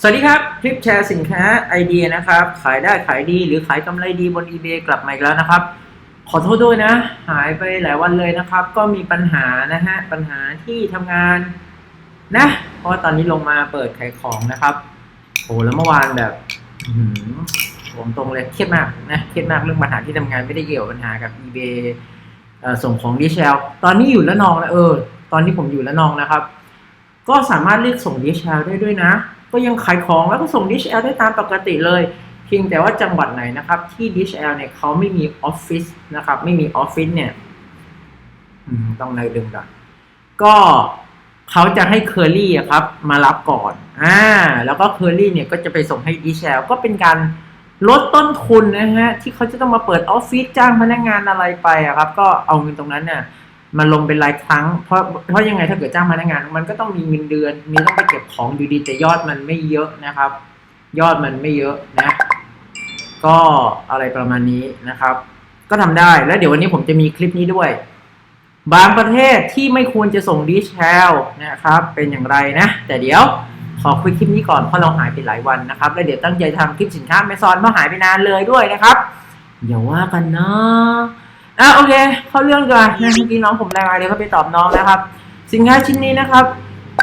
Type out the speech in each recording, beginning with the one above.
สวัสดีครับ คลิปแชร์สินค้าไอเดียนะครับ ขายได้ขายดีหรือขายกำไรดีบน eBay กลับมาอีกแล้วนะครับ ขอโทษด้วยนะ หายไปหลายวันเลยนะครับ ก็มีปัญหานะฮะ ปัญหาที่ทำงานนะ เพราะว่าตอนนี้ลงมาเปิดขายของนะครับโอ้แล้วเมื่อวานแบบผมตรงเลยเครียดมากนะเครียดมากเรื่องปัญหาที่ทำงานไม่ได้เกี่ยวปัญหากับ eBay เอ่อส่งของดีเชลตอนนี้อยู่ละนองนะเออ ตอนนี้ผมอยู่ละนองนะครับ ก็สามารถเรียกส่ง DHL ได้ด้วยนะ ก็ยังขายของแล้วก็ส่ง DHL ได้ตามปกติเลยเพียงแต่ว่าจังหวัดไหนนะครับ ที่ DHL เนี่ยเขาไม่มีออฟฟิศนะครับ ไม่มีออฟฟิศเนี่ยต้องในดึงก่อนก็เขาจะให้เคอรี่ครับ มารับก่อนอ่าแล้วก็เคอรี่เนี่ยก็จะไปส่งให้ DHL ก็เป็นการลดต้นทุนนะฮะที่เขาจะต้องมาเปิดออฟฟิศจ้างพนักงานอะไรไปอะครับ ก็เอาเงินตรงนั้นเนี่ย มันลงเป็นรายครั้ง เพราะเพราะยังไงถ้าเกิดจ้างพนักงาน มันก็ต้องมีเงินเดือน มีต้องไปเก็บของอยู่ดีแต่ยอดมันไม่เยอะนะครับ ยอดมันไม่เยอะนะ ก็อะไรประมาณนี้นะครับ ก็ทำได้แล้วเดี๋ยววันนี้ผมจะมีคลิปนี้ด้วย บางประเทศที่ไม่ควรจะส่งดิชแชลนะครับ เป็นอย่างไรนะ แต่เดี๋ยวขอคุยคลิปนี้ก่อนเพราะเราหายไปหลายวันนะครับ แล้วเดี๋ยวตั้งใจทำคลิปสินค้าแมซอนเพราะหายไปนานเลยด้วยนะครับอย่าว่ากันนะ อะโอเค เข้าเรื่องดีกว่อนนะเมื่อกี้น้องผมรายงานเลยเขาไปตอบน้องนะครับ สินค้าชิ้นนี้นะครับ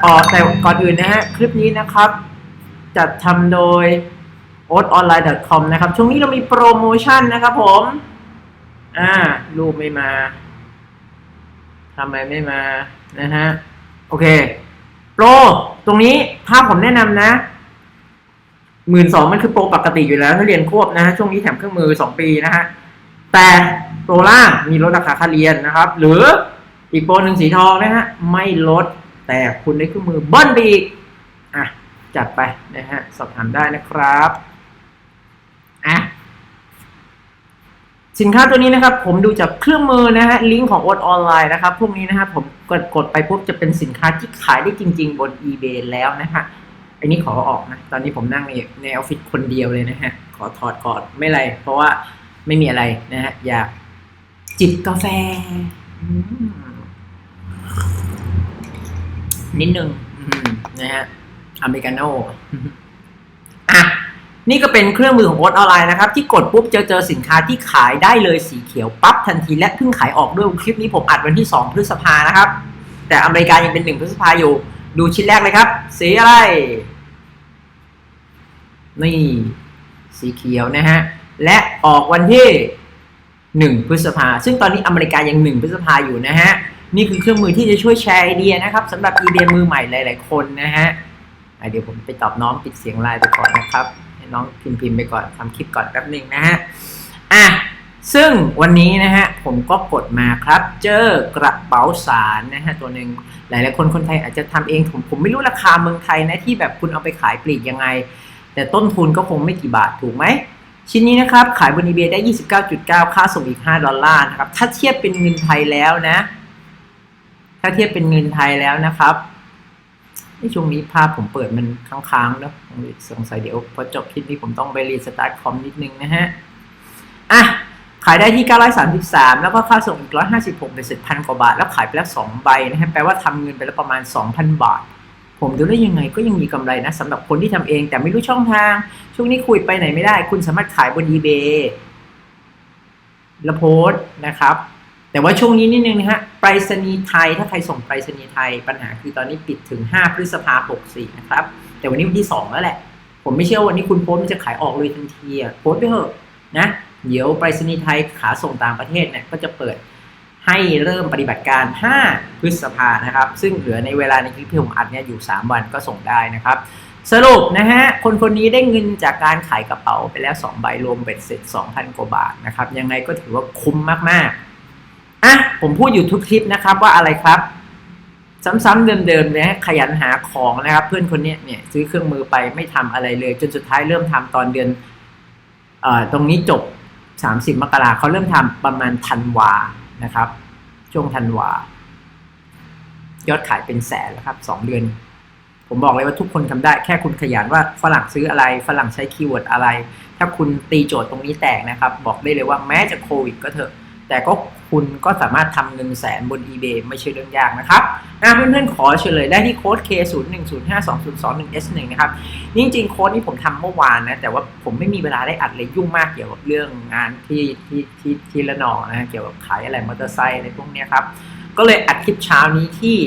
อ๋อแต่ก่อนอื่นนะฮะคลิปนี้นะครับ จัดทำโดย o t o n l i n e c o m นะครับ ช่วงนี้เรามีโปรโมชั่นนะครับผม อ่ารูปไม่มาทำไมไม่มานะฮะโอเค โปร ตรงนี้ถ้าผมแนะนำนะหมื่นสองมันคือโปรปกติอยู่แล้วถ้าเรียนควบนะฮะช่วงนี้แถมเครื่องมือสองปีนะฮะแต่ โปรล่างมีลดราคาค่าเรียนนะครับ หรืออีกโปรหนึ่งสีทองนะฮะไม่ลดแต่คุณได้เครื่องมือเบิ้ลไปอีกอะจัดไปนะฮะสอบถามได้นะครับอะสินค้าตัวนี้นะครับผมดูจากเครื่องมือนะฮะลิงก์ของโอดออนไลน์นะครับพวกนี้นะฮะผมกดกดไปปุ๊บจะเป็นสินค้าที่ขายได้จริง ๆ บน eBay แล้วนะฮะอันนี้ขอออกนะ ตอนนี้ผมนั่งในในออฟฟิศคนเดียวเลยนะฮะ ขอถอดก่อนไม่ไร เพราะว่าไม่มีอะไรนะฮะ อยาก จิบกาแฟอืมนิดนึงอืมนะฮะอเมริกาโน่อะนี่ก็เป็นเครื่องมือของโอ๊ตออนไลน์นะครับ ที่กดปุ๊บจะเจอสินค้าที่ขายได้เลยสีเขียวปั๊บทันทีและเพิ่งขายออกด้วยคลิปนี้ผมอัดวันที่ 2 พฤษภานะครับ แต่อเมริกายังเป็น1พฤษภาอยู่ ดูชิ้นแรกเลยครับ สีอะไร นี่ สีเขียวนะฮะ และออกวันที่ 1 พฤษภา ซึ่งตอนนี้อเมริกายัง 1 พฤษภาอยู่นะฮะ นี่คือเครื่องมือที่จะช่วยแชร์ไอเดียนะครับสำหรับอีเดียมือใหม่หลาย ๆ คนนะฮะเดี๋ยวผมไปตอบน้องปิดเสียงไลน์ไปก่อนนะครับให้น้องพิมพ์พิมพ์ไปก่อนทำคลิปก่อนแป๊บหนึ่งนะฮะอะซึ่งวันนี้นะฮะผมก็กดมาครับ เจอกระเป๋าสารนะฮะตัวหนึ่งหลาย ๆ คนคนไทยอาจจะทำเองผมผมไม่รู้ราคาเมืองไทยนะที่แบบคุณเอาไปขายปลีกยังไง แต่ต้นทุนก็คงไม่กี่บาทถูกไหม ชิ้นนี้นะครับขายบน eBay ได้ 29.9 ค่าส่งอีก 5 ดอลลาร์นะครับ ถ้าเทียบเป็นเงินไทยแล้วนะ ถ้าเทียบเป็นเงินไทยแล้วนะครับในช่วงนี้ภาพผมเปิดมันค้างๆเนอะสงสัยเดี๋ยวพอจบคลิปนี้ผมต้องไปรีสตาร์ทคอมนิดนึงนะฮะ อะ ขายได้ที่ 933 แล้วก็ค่าส่งอีก 156เป็นเสร็จพันกว่าบาท แล้วขายไปแล้ว 2 ใบนะฮะ แปลว่าทำเงินไปแล้วประมาณ 2,000 บาท ผมดูได้ยังไงก็ยังมีกำไรนะสำหรับคนที่ทำเองแต่ไม่รู้ช่องทาง ช่วงนี้คุยไปไหนไม่ได้ คุณสามารถขายบน eBay แล้วโพสต์นะครับ แต่ว่าช่วงนี้นิดนึงนะฮะไปรษณีย์ไทยถ้าใครส่งไปรษณีย์ไทย ปัญหาคือตอนนี้ปิดถึง 5 พฤษภาคม64 นะครับ แต่วันนี้วันที่ 2 แล้วแหละ ผมไม่เชื่อวันนี้คุณโพสต์มันจะขายออกเลยทันทีอะโพสต์ไปเถอะนะเดี๋ยวไปรษณีย์ไทยขาส่งต่างประเทศเนี่ยก็จะเปิด ให้เริ่มปฏิบัติการ 5 พฤษภานะครับ ซึ่งเหลือในเวลาในคลิปที่ผมอัดเนี่ยอยู่ 3 วันก็ส่งได้นะครับ สรุปนะฮะ คนคนนี้ได้เงินจากการขายกระเป๋าไปแล้ว 2 ใบรวมเบ็ดเสร็จ 2,000 กว่าบาทนะครับ ยังไงก็ถือว่าคุ้มมากๆ อะ ผมพูดอยู่ทุกคลิปนะครับว่าอะไรครับ ซ้ำๆเดิมๆนะขยันหาของนะครับ เพื่อนคนนี้เนี่ยซื้อเครื่องมือไปไม่ทำอะไรเลย จนสุดท้ายเริ่มทำตอนเดือนเอ่อตรงนี้จบ 30 มกราเขาเริ่มทำประมาณธันวา นะครับ ช่วงธันวายอดขายเป็นแสนแล้วครับสองเดือน ผมบอกเลยว่าทุกคนทำได้ แค่คุณขยันว่าฝรั่งซื้ออะไร ฝรั่งใช้คีย์เวิร์ดอะไร ถ้าคุณตีโจทย์ตรงนี้แตกนะครับ บอกได้เลยว่าแม้จะโควิดก็เถอะ แต่ก็คุณก็สามารถทำเงินแสนบน eBay ไม่ใช่เรื่องยากนะครับอะเพื่อนๆขอเฉลยได้ที่โค้ด K 0 1 0 5 2 0 2 1 S 1 นะครับนี่จริงๆโค้ดนี้ผมทำเมื่อวานนะ แต่ว่าผมไม่มีเวลาได้อัดเลยยุ่งมากเกี่ยวกับเรื่องงานที่ที่ที่ที่ละนองนะเกี่ยวกับขายอะไรมอเตอร์ไซค์อะไรพวกนี้ครับ ก็เลยอัดคลิปเช้านี้ที่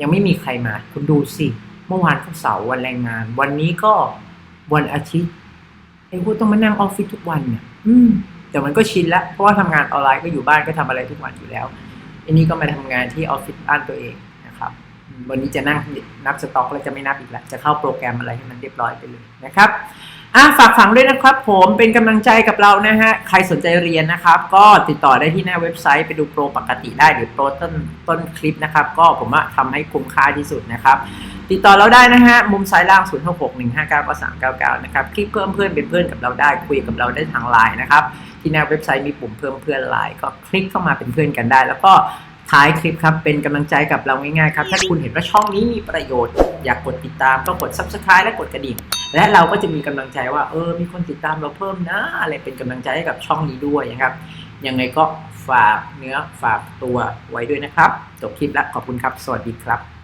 ยังไม่มีใครมา คุณดูสิ เมื่อวานก็เสาร์วันแรงงาน วันนี้ก็วันอาทิตย์ไอ้พวกต้องมานั่งออฟฟิศทุกวันเนี่ย อืม แต่มันก็ชินแล้วเพราะว่าทำงานออนไลน์ก็อยู่บ้านก็ทำอะไรทุกวันอยู่แล้วอันนี้ก็มาทำงานที่ออฟฟิศบ้านตัวเองนะครับ วันนี้จะนั่งนับสต็อกแล้วจะไม่นับอีกแล้วจะเข้าโปรแกรมอะไรให้มันเรียบร้อยไปเลยนะครับอะฝากฝังด้วยนะครับผมเป็นกำลังใจกับเรานะฮะใครสนใจเรียนนะครับ ก็ติดต่อได้ที่หน้าเว็บไซต์ไปดูโปรปกติได้หรือโปรต้นต้นคลิปนะครับ ก็ผมว่าทำให้คุ้มค่าที่สุดนะครับ ติดต่อเราได้นะฮะมุมซ้ายล่าง 0 6 6 1 5 9 9 3 9 9 นะครับคลิกเพิ่มเพื่อนเป็นเพื่อนกับเราได้คุยกับเราได้ทางไลน์นะครับที่หน้าเว็บไซต์มีปุ่มเพิ่มเพื่อนไลน์ก็คลิกเข้ามาเป็นเพื่อนกันได้ แล้วก็ ท้ายคลิปครับ เป็นกำลังใจกับเราง่ายๆครับ ถ้าคุณเห็นว่าช่องนี้มีประโยชน์ อยากกดติดตามก็กด subscribe และกดกระดิ่ง และเราก็จะมีกำลังใจว่า เออ มีคนติดตามเราเพิ่มนะ อะไรเป็นกำลังใจให้กับช่องนี้ด้วยนะครับ ยังไงก็ฝากเนื้อฝากตัวไว้ด้วยนะครับ จบคลิปแล้วขอบคุณครับ สวัสดีครับ